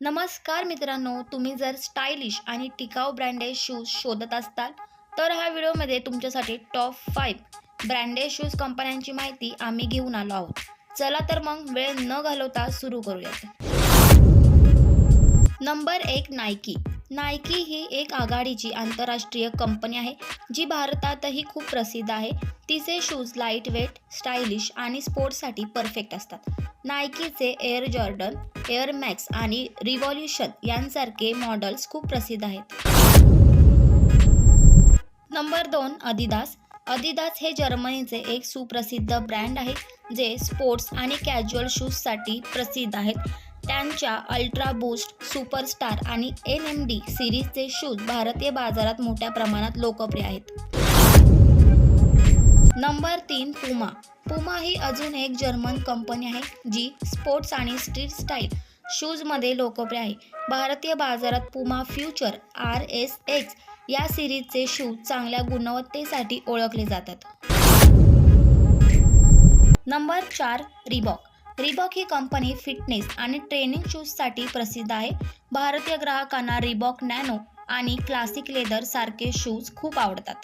नमस्कार मित्रांनो तुम्ही जर स्टायलिश आणि टिकाऊ ब्रँडेड शूज शोधत असताल तर ह्या व्हिडिओमध्ये तुमच्यासाठी टॉप फाईव्ह ब्रँडेड शूज कंपन्यांची माहिती आम्ही घेऊन आलो आहोत. चला तर मग वेळ न घालवता सुरू करूयात. नंबर एक नायकी नायकी ही एक आघाडीची आंतरराष्ट्रीय कंपनी आहे जी भारतातही खूप प्रसिद्ध आहे. तिचे शूज लाइट वेट स्टायलिश आणि स्पोर्ट्ससाठी परफेक्ट असतात. नायकीचे एअर जॉर्डन एअर मॅक्स आणि रिव्हॉल्युशन यांसारखे मॉडेल्स खूप प्रसिद्ध आहेत. नंबर दोन अदिदास अदिदास हे जर्मनीचे एक सुप्रसिद्ध ब्रँड आहे जे स्पोर्ट्स आणि कॅज्युअल शूजसाठी प्रसिद्ध आहेत. त्यांच्या अल्ट्रा बूस्ट सुपरस्टार आणि एन एम डी सिरीजचे शूज भारतीय बाजारात मोठ्या प्रमाणात लोकप्रिय आहेत. नंबर तीन पुमा. पुमा ही अजून एक जर्मन कंपनी आहे जी स्पोर्ट्स आणि स्ट्रीट स्टाईल शूजमध्ये लोकप्रिय आहे. भारतीय बाजारात पुमा फ्युचर आर एस एक्स या सिरीजचे शूज चांगल्या गुणवत्तेसाठी ओळखले जातात. नंबर चार रिबॉक. रिबॉक ही कंपनी फिटनेस आणि ट्रेनिंग शूजसाठी प्रसिद्ध आहे. भारतीय ग्राहकांना रिबॉक नॅनो आणि क्लासिक लेदर सारखे शूज खूप आवडतात.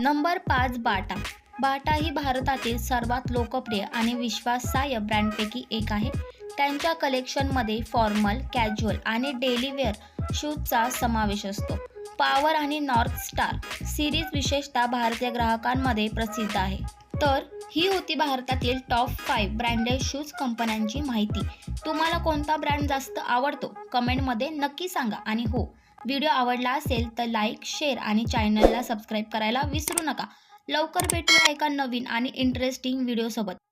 नंबर पाच बाटा. बाटा ही भारतातील सर्वात लोकप्रिय आणि विश्वासार्ह ब्रँडपैकी एक आहे. त्यांच्या कलेक्शनमध्ये फॉर्मल कॅज्युअल आणि डेली वेअर शूजचा समावेश असतो. पॉवर आणि नॉर्थ स्टार सिरीज विशेषतः भारतीय ग्राहकांमध्ये प्रसिद्ध आहे. तर ही होती भारतातील टॉप फाईव्ह ब्रँडेड शूज कंपन्यांची माहिती. तुम्हाला कोणता ब्रँड जास्त आवडतो? कमेंटमध्ये नक्की सांगा. आणि हो व्हिडिओ आवडला असेल तर लाईक शेअर आणि चॅनलला सबस्क्राईब करायला विसरू नका. लवकर भेटूया एका नवीन आणि इंटरेस्टिंग व्हिडिओसोबत